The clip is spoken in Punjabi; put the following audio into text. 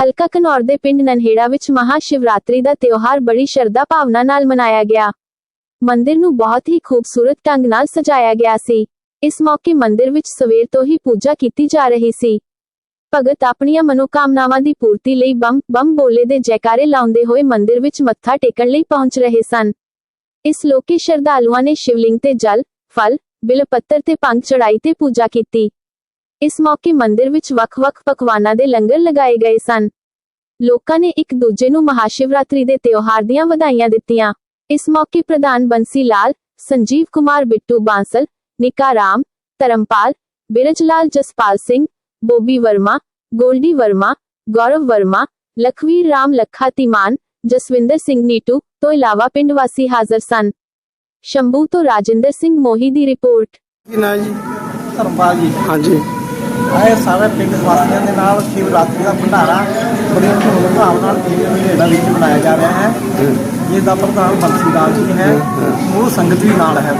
ਹਲਕਾ ਘਨੌਰ ਦੇ ਪਿੰਡ ਨਨਹੇੜਾ ਵਿੱਚ ਮਹਾ ਸ਼ਿਵਰਾਤਰੀ ਦਾ ਤਿਉਹਾਰ ਬੜੀ ਸ਼ਰਧਾ ਭਾਵਨਾ ਨਾਲ ਮਨਾਇਆ ਗਿਆ। ਮੰਦਿਰ ਨੂੰ ਬਹੁਤ ਹੀ ਖੂਬਸੂਰਤ ਢੰਗ ਨਾਲ ਸਜਾਇਆ ਗਿਆ ਸੀ। ਇਸ ਮੌਕੇ ਮੰਦਿਰ ਵਿੱਚ ਸਵੇਰ ਤੋਂ ਹੀ ਪੂਜਾ ਕੀਤੀ ਜਾ ਰਹੀ ਸੀ। ਭਗਤ ਆਪਣੀਆਂ ਮਨੋਕਾਮਨਾਵਾਂ ਦੀ ਪੂਰਤੀ ਲਈ ਬੰਮ ਬੰਮ ਬੋਲੇ ਦੇ ਜੈਕਾਰੇ ਲਾਉਂਦੇ ਹੋਏ ਮੰਦਿਰ ਵਿੱਚ ਮੱਥਾ ਟੇਕਣ ਲਈ ਪਹੁੰਚ ਰਹੇ ਸਨ। ਇਸ ਲੋਕੇ ਸ਼ਰਧਾਲੂਆਂ ਨੇ ਸ਼ਿਵਲਿੰਗ ਤੇ ਜਲ, ਫਲ, ਬਿਲ ਪੱਤਰ ਤੇ ਭੰਗ ਚੜਾਈ ਤੇ ਪੂਜਾ ਕੀਤੀ। ਇਸ ਮੌਕੇ ਮੰਦਿਰ ਵਿੱਚ ਵੱਖ-ਵੱਖ ਪਕਵਾਨਾਂ ਦੇ ਲੰਗਰ ਲਗਾਏ ਗਏ ਸਨ। ਲੋਕਾਂ ਨੇ ਇੱਕ ਦੂਜੇ ਨੂੰ ਮਹਾਸ਼ਿਵਰਾਤਰੀ ਦੇ ਤਿਉਹਾਰ ਦੀਆਂ ਵਧਾਈਆਂ ਦਿੱਤੀਆਂ। ਇਸ ਮੌਕੇ ਪ੍ਰਧਾਨ ਬੰਸੀ ਲਾਲ ਸੰਜੀਵ ਕੁਮਾਰ ਬਿੱਟੂ ਬਾਂਸਲ ਨਿਕਾ ਰਾਮ ਧਰਮਪਾਲ ਬਿਰਜਲਾਲ ਜਸਪਾਲ ਸਿੰਘ ਬੋਬੀ ਵਰਮਾ ਗੋਲਡੀ ਵਰਮਾ ਗੌਰਵ ਵਰਮਾ ਲਖਵੀਰ ਰਾਮ ਲੱਖਾ ਤਿਮਾਨ ਜਸਵਿੰਦਰ ਸਿੰਘ ਨੀਟੂ ਤੋਂ ਇਲਾਵਾ ਪਿੰਡ ਵਾਸੀ ਹਾਜ਼ਰ ਸਨ। ਸ਼ੰਭੂ ਤੋਂ ਰਾਜਿੰਦਰ ਸਿੰਘ ਮੋਹੀ ਦੀ ਰਿਪੋਰਟ। ਕੀ ਨਾਂ ਜੀ? ਧਰਮਪਾਲ ਜੀ। ਹਾਂਜੀ। ਆਏ ਸਾਰੇ ਪਿੰਡ ਵਾਸੀਆਂ ਦੇ ਨਾਲ ਸ਼ਿਵਰਾਤਰੀ ਦਾ ਭੰਡਾਰਾ ਬੜੀ ਧੂਮ ਧਾਮ ਨਾਲ ਨੇੜਾ ਵਿੱਚ ਮਨਾਇਆ ਜਾ ਰਿਹਾ ਹੈ। ਜਿਸ ਦਾ ਪ੍ਰਧਾਨ ਬੰਸੀ ਲਾਲ ਜੀ ਹੈ। ਉਹ ਸੰਗਤ ਵੀ ਨਾਲ ਹੈ।